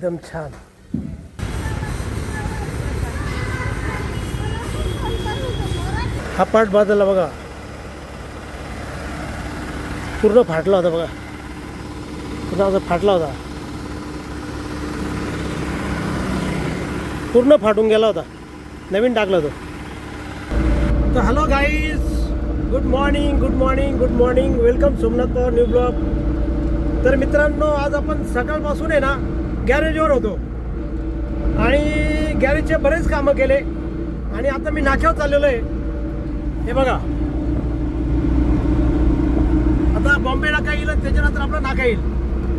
एकदम छान. हा पाठ बाजला बघा. पूर्ण फाटला होता बघा. पूर्ण असा फाटला होता. पूर्ण फाटून गेला होता. नवीन टाकला तो. तर hello guys good morning good morning good morning welcome Somnath Pawar new blog तर मित्रांनो आज आपण सकाळपासून आहे ना गॅरेजवर होतो. आणि गॅरेजचे बरेच कामं केले. आणि आता मी नाक्यावर चाललेलो आहे. हे बघा. आता बॉम्बे नाका येईल त्याच्यानंतर आपला नाका येईल.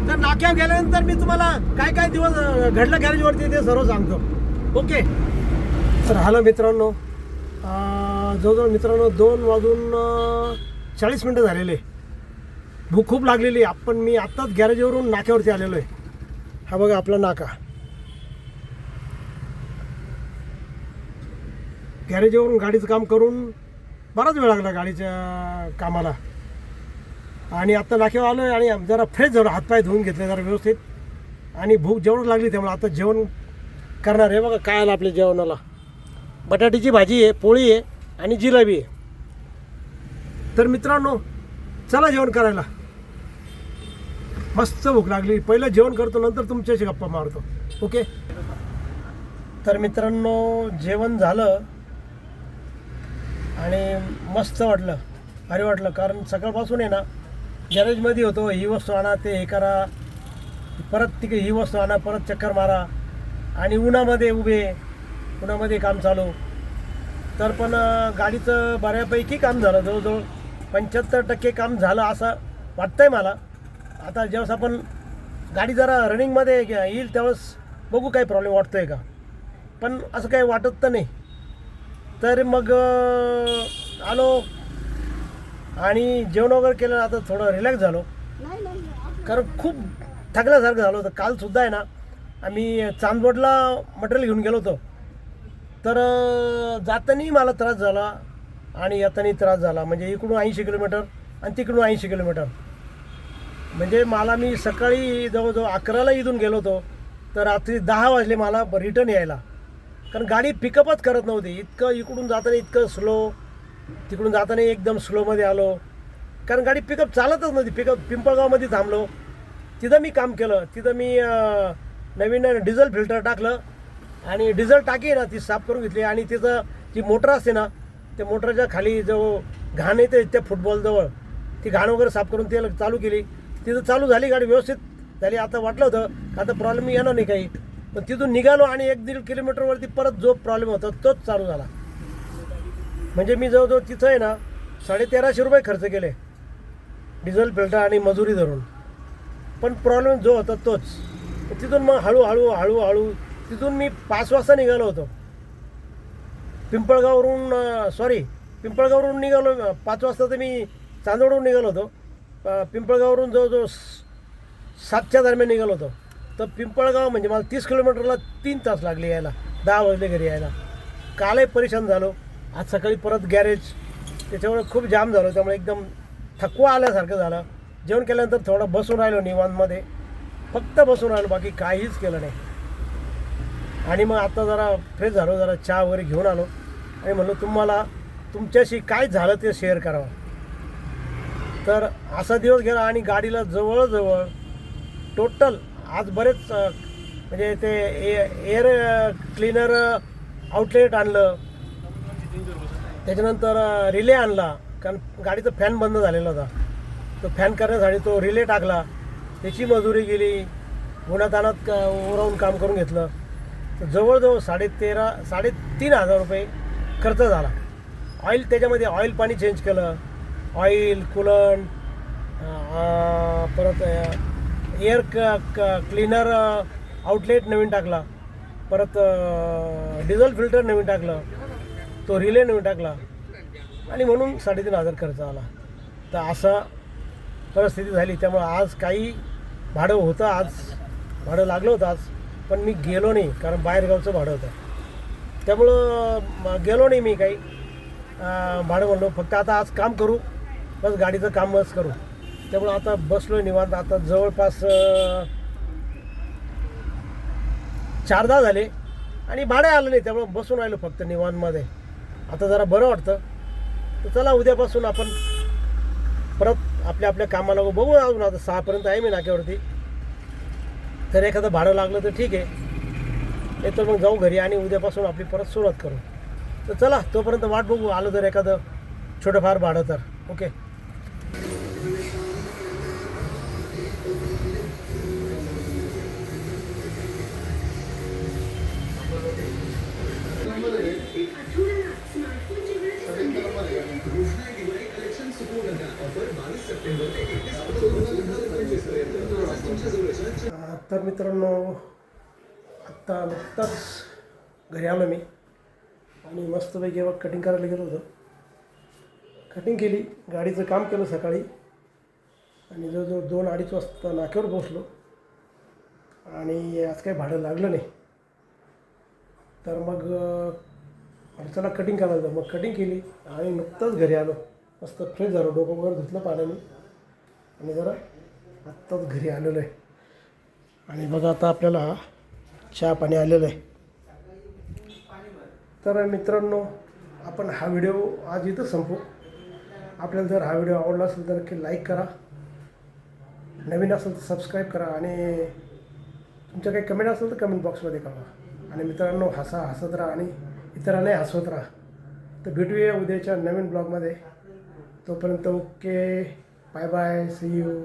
तर नाक्यावर गेल्यानंतर मी तुम्हाला काय काय दिवस घडलं गॅरेजवरती ते सर्व सांगतो. ओके? तर हॅलो मित्रांनो. जवळजवळ मित्रांनो दोन वाजून चाळीस मिनटं झालेले. भूक खूप लागलेली आहे. आपण मी आत्ताच गॅरेजवरून नाक्यावरती आलेलो आहे. हा बघा आपला नाका. गॅरेजवरून गाडीचं काम करून बराच वेळ लागला गाडीच्या कामाला. आणि आत्ता नाक्यावर आलो आहे आणि जरा फ्रेश झालो हातपाय धुवून घेतले जरा व्यवस्थित. आणि भूक जेवण लागली त्यामुळे आता जेवण करणार आहे बघा काय आलं आपल्या जेवणाला. बटाट्याची भाजी आहे पोळी आहे आणि जिलेबी आहे. तर मित्रांनो चला जेवण करायला. मस्त भूक लागली. पहिलं जेवण करतो नंतर तुमच्याशी गप्पा मारतो. ओके? तर मित्रांनो जेवण झालं आणि मस्त वाटलं. भारी वाटलं कारण सकाळपासून आहे ना गॅरेजमध्ये होतो. ही वस्तू आणा ते हे करा. परत तिकडे ही वस्तू आणा परत चक्कर मारा. आणि उन्हामध्ये उभे उन्हामध्ये काम चालू. तर पण गाडीचं बऱ्यापैकी काम झालं जवळजवळ पंच्याहत्तर टक्के काम झालं असं वाटतंय मला. आता ज्यावेळेस आपण गाडी जरा रनिंगमध्ये येईल त्यावेळेस बघू काही प्रॉब्लेम वाटतो आहे का. पण असं काही वाटत तर नाही. तर मग आलो. आणि जेवण वगैरे केलं आता थोडं रिलॅक्स झालो. कारण खूप थकल्यासारखं झालं होतं. कालसुद्धा आहे ना आम्ही चांदवडला मटेरियल घेऊन गेलो होतो. तर जातानाही जातानी मला त्रास झाला आणि येतानी त्रास झाला. म्हणजे इकडून ऐंशी किलोमीटर आणि तिकडून ऐंशी किलोमीटर. म्हणजे मला मी सकाळी जवळजवळ अकराला इथून गेलो होतो तर रात्री दहा वाजले मला रिटर्न यायला. कारण गाडी पिकअपच करत नव्हती. इतकं इकडून जाताना इतकं स्लो तिकडून जाताना एकदम स्लोमध्ये आलो. कारण गाडी पिकअप चालतच नव्हती. पिकअप पिंपळगावमध्ये थांबलो. तिथं मी काम केलं. तिथं मी नवीन नवीन डिझेल फिल्टर टाकलं आणि डिझेल टाकी ना ती साफ करून घेतली आणि तिथं जी मोटर असते ना त्या मोटरच्या खाली जो घाण येते त्या फुटबॉलजवळ ती घाण वगैरे साफ करून ते चालू केली. तिथं चालू झाली गाडी व्यवस्थित झाली. आता वाटलं होतं का आता प्रॉब्लेम येणार नाही काही. पण तिथून निघालो आणि एक दीड किलोमीटरवरती परत जो प्रॉब्लेम होता तोच चालू झाला. म्हणजे मी जवळजवळ तिथं आहे ना साडे तेराशे रुपये खर्च केले. डिझेल फिल्टर आणि मजुरी धरून. पण प्रॉब्लेम जो होता तोच. तिथून मग हळूहळू हळूहळू तिथून मी पाच वाजता निघालो होतो. पिंपळगाववरून सॉरी पिंपळगाववरून निघालो पाच वाजता तर मी चांदोडवरून निघालो होतो. पिंपळगाववरून जवळजवळ स- सातच्या दरम्यान निघालो होतो. तर पिंपळगाव म्हणजे मला तीस किलोमीटरला तीन तास लागले यायला दहा वाजले घरी यायला. कालही परेशान झालो. आज सकाळी परत गॅरेज त्याच्यामुळे खूप जाम झालो. त्यामुळे एकदम थकवा आल्यासारखं झालं. जेवण केल्यानंतर थोडं बसून राहिलो निवांतमध्ये. फक्त बसून राहिलो बाकी काहीच केलं नाही. आणि मग आता जरा फ्रेश झालो जरा चहा वगैरे घेऊन आलो. आणि म्हणलो तुम्हाला तुमच्याशी काय झालं ते शेअर करावं? तर असा दिवस गेला आणि गाडीला जवळजवळ टोटल आज बरेच म्हणजे ते एअर क्लीनर आउटलेट आणलं. त्याच्यानंतर रिले आणला. कारण गाडीचा फॅन बंद झालेला होता. तो फॅन करण्यासाठी तो रिले टाकला. त्याची मजुरी गेली. उन्हातानात क उरावून काम करून घेतलं. तर जवळजवळ साडे तेरा साडेतीन हजार रुपये खर्च झाला. ऑइल त्याच्यामध्ये ऑइल पाणी चेंज केलं. ऑइल कुलंट uh, uh, परत एअर क क्लीनर आउटलेट नवीन टाकला. परत uh, डिझेल फिल्टर नवीन टाकलं. तो रिले नवीन टाकला. आणि म्हणून साडेतीन हजार खर्च आला. तर असा परिस्थिती झाली. त्यामुळं आज काही भाडं होतं आज. भाडं लागलं होतं आज. पण मी गेलो नाही कारण बाहेरगावचं भाडं होतं. त्यामुळं गेलो नाही मी काही. भाडं म्हणलो फक्त आता आज काम करू. बस गाडीचं कामच करू. त्यामुळं आता बसलो निवांत. आता जवळपास चारदा झाले. आणि भाडे आलं नाही त्यामुळे बसून राहिलो फक्त निवांतमध्ये. आता जरा बरं वाटतं. तर चला उद्यापासून आपण परत आपल्या आपल्या कामाला बघू. अजून आता सहापर्यंत आहे मी नाक्यावरती. तर एखादं भाडं लागलं तर ठीक आहे. नाही तर मग जाऊ घरी आणि उद्यापासून आपली परत सुरुवात करू. तर चला तोपर्यंत वाट बघू. आलं तर एखादं छोटंफार भाडं तर. ओके? तर मित्रांनो आत्ता नुकताच घरी आलो मी आणि मस्तपैकी बघ कटिंग करायला गेलो होतो. कटिंग केली गाडीचं काम केलं सकाळी आणि जवळजवळ दोन अडीच वाजता नाक्यावर पोचलो आणि आज काही भाडं लागलं नाही. तर मग चला कटिंग करायला मग कटिंग केली आणि नुकतंच घरी आलो. मस्त फ्रेश झालो. डोकं वगैरे धुतलं पाण्याने. आणि जरा आत्ताच घरी आलेलो आहे. आणि बघा आता आपल्याला चहा पाणी आलेलं आहे. तर मित्रांनो आपण हा व्हिडिओ आज इथं संपू आपल्याला जर हा व्हिडिओ आवडला असेल तर नक्की लाईक करा. नवीन असेल तर सबस्क्राईब करा आणि तुमच्या काही कमेंट असेल तर कमेंट बॉक्समध्ये कळवा. आणि मित्रांनो हसा हसत राहा आणि इतरांनाही हसवत राहा. तर भेटूया उद्याच्या नवीन ब्लॉगमध्ये तोपर्यंत okay bye bye see you